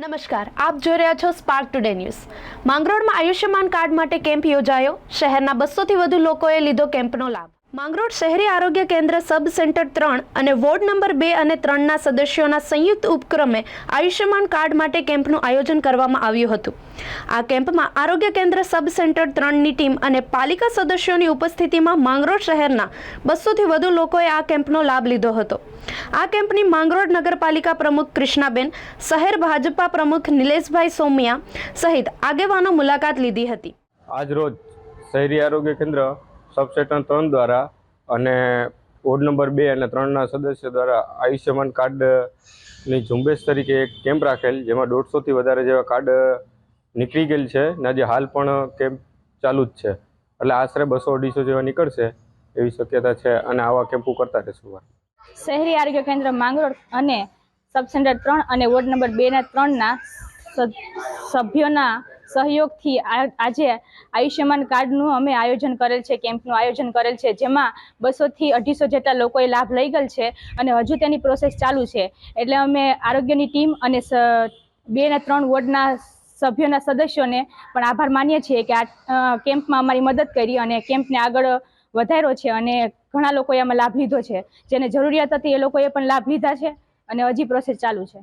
નમસ્કાર, આપ જોઈ રહ્યા છો સ્પાર્ક ટુડે ન્યૂઝ માંગરોળમાં આયુષ્યમાન કાર્ડ માટે કેમ્પ યોજાયો. શહેરના બસોથી વધુ લોકોએ લીધો કેમ્પનો લાભ. માંગરોળ શહેરી આરોગ્ય કેન્દ્ર સબ સેન્ટર ત્રણ અને વોર્ડ નંબર બે અને ત્રણના સદસ્યોના સંયુક્ત ઉપક્રમે આયુષ્યમાન કાર્ડ માટે કેમ્પનું આયોજન કરવામાં આવ્યું હતું. આ કેમ્પમાં આરોગ્ય કેન્દ્ર સબ સેન્ટર ત્રણની ટીમ અને પાલિકા સદસ્યોની ઉપસ્થિતિમાં માંગરોળ શહેરના બસોથી વધુ લોકોએ આ કેમ્પનો લાભ લીધો હતો. આ કેમ્પની માંગરોળ નગરપાલિકા પ્રમુખ કૃષ્ણાબેન, શહેર ભાજપા પ્રમુખ નિલેશભાઈ સોમિયા સહિત આગેવાનો મુલાકાત લીધી હતી. આજરોજ શહેરી આરોગ્ય કેન્દ્ર સબસેક્ટર ત્રણ દ્વારા અને વોર્ડ નંબર બે અને ત્રણના સદસ્ય દ્વારા આયુષ્યમાન કાર્ડની ઝુંબેશ તરીકે એક કેમ્પ રાખેલ, જેમાં દોઢસોથી વધારે જેવા કાર્ડ નીકળી ગયેલ છે ને આજે હાલ પણ કેમ્પ ચાલુ જ છે. એટલે આશરે બસો અઢીસો જેવા નીકળશે એવી શક્યતા છે અને આવા કેમ્પો કરતા રહેશું શહેરી આરોગ્ય કેન્દ્ર માંગરોળ અને સબ ત્રણ અને વોર્ડ નંબર બે ના ત્રણના સભ્યોના સહયોગથી આજે આયુષ્યમાન કાર્ડનું અમે આયોજન કરેલ છે, કેમ્પનું આયોજન કરેલ છે, જેમાં બસોથી અઢીસો જેટલા લોકોએ લાભ લઈ ગયેલ છે અને હજુ તેની પ્રોસેસ ચાલુ છે. એટલે અમે આરોગ્યની ટીમ અને બે ને ત્રણ વોર્ડના સભ્યોના સદસ્યોને પણ આભાર માનીએ છીએ કે આ કેમ્પમાં અમારી મદદ કરી અને કેમ્પને આગળ વધાર્યો છે અને ઘણા લોકોએ આમાં લાભ લીધો છે. જેને જરૂરિયાત હતી એ લોકોએ પણ લાભ લીધા છે અને હજી પ્રોસેસ ચાલુ છે.